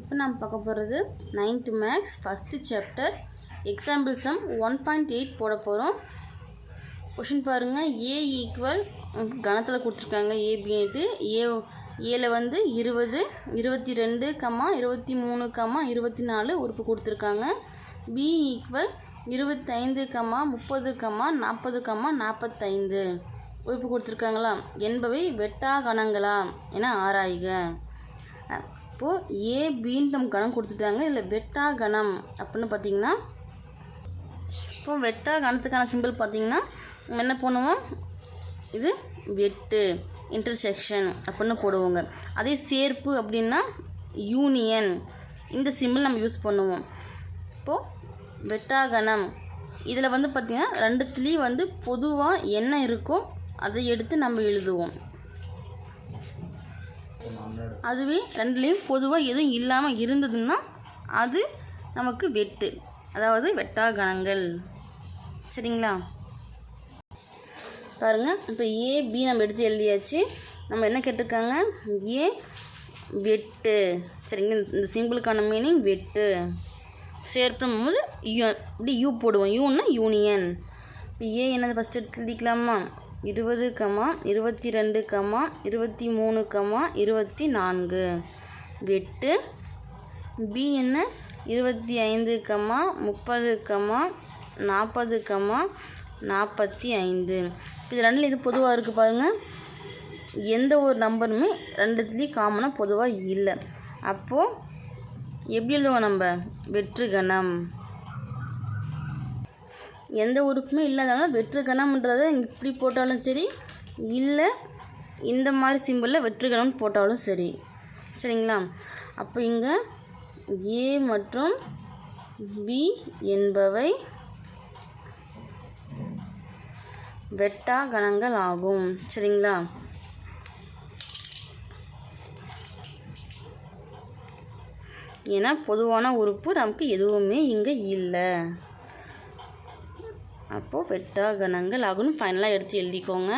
இப்போ நாம் பார்க்க போகிறது ninth maths first chapter example sum one point eight போட போகிறோம். கொஷின் பாருங்கள் ஏ ஈக்குவல் கணத்தில் கொடுத்துருக்காங்க. ஏபின்ட்டு ஏ ஏல வந்து இருபது இருபத்தி ரெண்டு கம்மா இருபத்தி மூணு கம்மா இருபத்தி நாலு உறுப்பு கொடுத்துருக்காங்க. பி ஈக்குவல் இருபத்தைந்து கம்மா முப்பது கம்மா நாற்பது கம்மா நாற்பத்தைந்து உறுப்பு கொடுத்துருக்காங்களா என்பவை வெட்டா கணங்களா? என ஆராய்க. இப்போது ஏ பின்னு நம்ம கணம் கொடுத்துட்டாங்க. இதில் வெட்டா கணம் அப்படின்னு பார்த்தீங்கன்னா இப்போ வெட்டா கணத்துக்கான சிம்பிள் பார்த்தீங்கன்னா நம்ம என்ன பண்ணுவோம்? இது வெட்டு இன்டர்செக்ஷன் அப்படின்னு போடுவோங்க. அதே சேர்ப்பு அப்படின்னா யூனியன் இந்த சிம்பிள் நம்ம யூஸ் பண்ணுவோம். இப்போது வெட்டாகணம் இதில் வந்து பார்த்திங்கன்னா ரெண்டுத்துலேயும் வந்து பொதுவாக என்ன இருக்கோ அதை எடுத்து நம்ம எழுதுவோம். அதுவே ரெண்டுலேயும் பொதுவாக எதுவும் இல்லாமல் இருந்ததுன்னா அது நமக்கு வெட்டு. அதாவது வெட்டா கணங்கள் சரிங்களா? பாருங்கள் இப்போ ஏ பி நம்ம எடுத்து எழுதியாச்சு. நம்ம என்ன கேட்டிருக்காங்க? ஏ வெட்டு. சரிங்க இந்த சிம்பிளுக்கான மீனிங் வெட்டு. சேர்ப்பும் போது யூ இப்படி யூ போடுவோம். யூன்னா யூனியன் இப்போ ஏ என்னது ஃபஸ்ட்டு எடுத்து எழுதிக்கலாமா? இருபது கமா இருபத்தி ரெண்டு கமா இருபத்தி மூணு கமா இருபத்தி நான்கு வெட்டு. பி என்ன? இருபத்தி ஐந்து கமா முப்பது கமா நாற்பது கமா நாற்பத்தி ஐந்து இது ரெண்டில் இது பொதுவாக இருக்குது பாருங்கள் எந்த ஒரு நம்பருமே ரெண்டுத்துலேயும் காமனாக பொதுவாக இல்லை. அப்போது எப்படி எழுதுவோம் நம்ம? வெற்று கணம். எந்த உறுப்புமே இல்லாதனால வெற்றுக்கணம்ன்றதை இப்படி போட்டாலும் சரி இல்லை இந்த மாதிரி சிம்பிளில் வெற்று போட்டாலும் சரி. சரிங்களா? அப்போ இங்கே ஏ மற்றும் பி என்பவை வெட்டா கணங்கள் ஆகும். சரிங்களா? ஏன்னா பொதுவான உறுப்பு நமக்கு எதுவுமே இங்கே இல்லை. அப்போது வெட்டாகணங்கள் ஆகணும். ஃபைனலாக எடுத்து எழுதிக்கோங்க.